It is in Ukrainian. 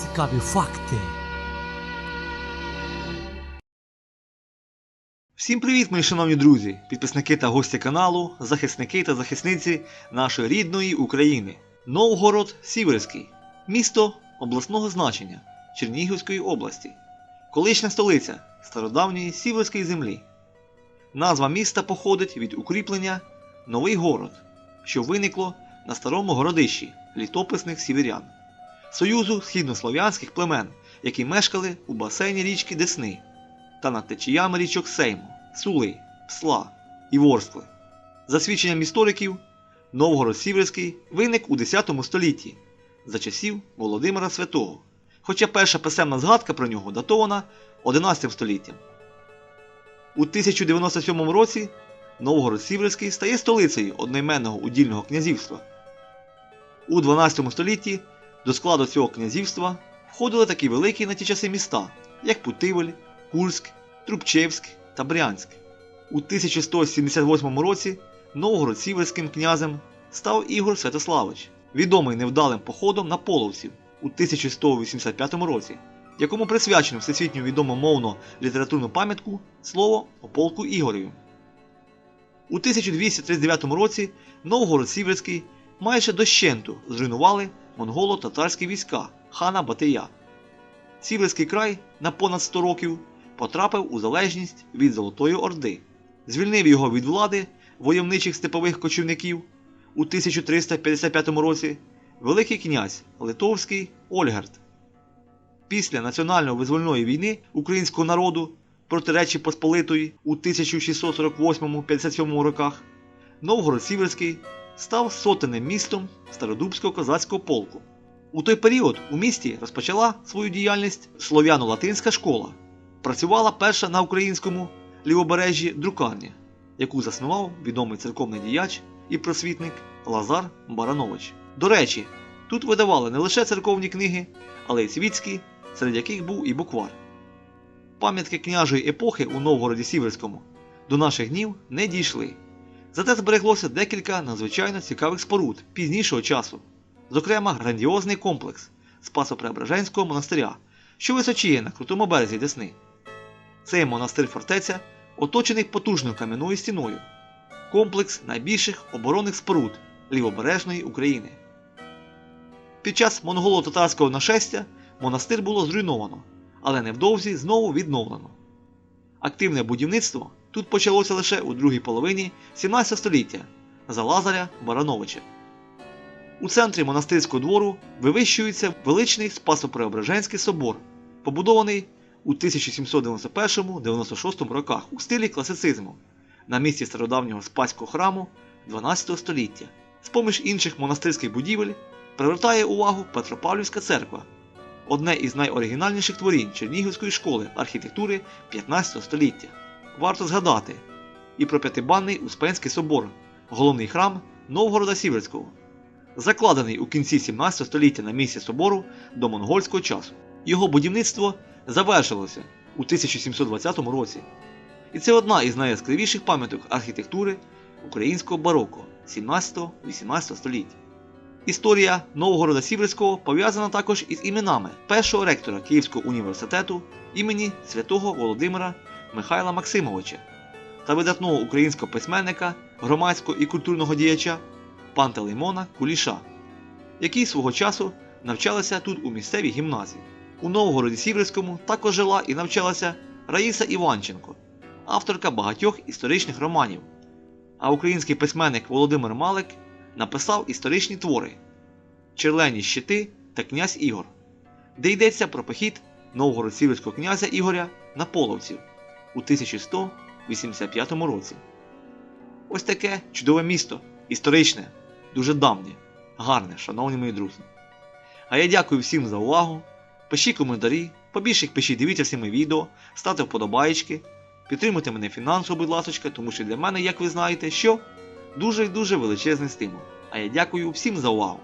Цікаві факти. Всім привіт, мої шановні друзі, підписники та гості каналу, захисники та захисниці нашої рідної України. Новгород Сіверський, місто обласного значення Чернігівської області, колишня столиця стародавньої Сіверської землі. Назва міста походить від укріплення Новий город, що виникло на старому городищі літописних сіверян, союзу східнослов'янських племен, які мешкали у басейні річки Десни та над течіями річок Сейму, Сули, Псла і Ворскли. За свідченням істориків, Новгород Сіверський виник у X столітті за часів Володимира Святого, хоча перша писемна згадка про нього датована 11 століттям. У 1097 році Новгород Сіверський стає столицею одноіменного удільного князівства. У 12 столітті до складу цього князівства входили такі великі на ті часи міста, як Путивль, Курськ, Трубчевськ та Брянськ. У 1178 році Новгород Сіверським князем став Ігор Святославич, відомий невдалим походом на половців у 1185 році, якому присвячено всесвітньо відому мовно літературну пам'ятку слово о полку Ігореві. У 1239 році Новгород Сіверський майже дощенту зруйнували монголо-татарські війська хана Батия. Сіверський край на понад 100 років потрапив у залежність від Золотої Орди, звільнив його від влади войовничих степових кочівників у 1355 році Великий князь Литовський Ольгерт. Після національно-визвольної війни українського народу проти Речі Посполитої у 1648-57 роках Новгород Сіверський став сотенним містом Стародубського козацького полку. У той період у місті розпочала свою діяльність слов'яно-латинська школа. Працювала перша на українському лівобережжі друкарня, яку заснував відомий церковний діяч і просвітник Лазар Баранович. До речі, тут видавали не лише церковні книги, але й світські, серед яких був і буквар. Пам'ятки княжої епохи у Новгороді Сіверському до наших днів не дійшли. Зате збереглося декілька надзвичайно цікавих споруд пізнішого часу, зокрема грандіозний комплекс Спасо-Преображенського монастиря, що височіє на крутому березі Десни. Цей монастир-фортеця оточений потужною кам'яною стіною, комплекс найбільших оборонних споруд лівобережної України. Під час монголо-татарського нашестя монастир було зруйновано, але невдовзі знову відновлено. Активне будівництво тут почалося лише у другій половині 17 століття за Лазаря Барановича. У центрі монастирського двору вивищується величний Спасо-Преображенський собор, побудований у 1791-96 роках у стилі класицизму на місці стародавнього Спаського храму 12 століття. З-поміж інших монастирських будівель привертає увагу Петропавлівська церква, одне із найоригінальніших творінь Чернігівської школи архітектури 15 століття. Варто згадати і про п'ятибанний Успенський собор, головний храм Новгорода Сіверського, закладений у кінці 17 століття на місці собору до монгольського часу. Його будівництво завершилося у 1720 році. І це одна із найяскравіших пам'яток архітектури українського бароко 17-18 століття. Історія Новгорода Сіверського пов'язана також із іменами першого ректора Київського університету імені святого Володимира Михайла Максимовича та видатного українського письменника, громадського і культурного діяча Пантелеймона Куліша, які свого часу навчалися тут у місцевій гімназії. У Новгороді Сіверському також жила і навчалася Раїса Іванченко, авторка багатьох історичних романів. А український письменник Володимир Малик написав історичні твори Черлені щити та князь Ігор, де йдеться про похід новгород-сіверського князя Ігоря на половців у 1185 році. Ось таке чудове місто, історичне, дуже давнє, гарне, шановні мої друзі. А я дякую всім за увагу. Пишіть коментарі, побільше їх пишіть, дивіться всі мої відео, ставте вподобайки, підтримуйте мене фінансово, будь ласка, тому що для мене, як ви знаєте, що дуже і дуже величезний стимул. А я дякую всім за увагу.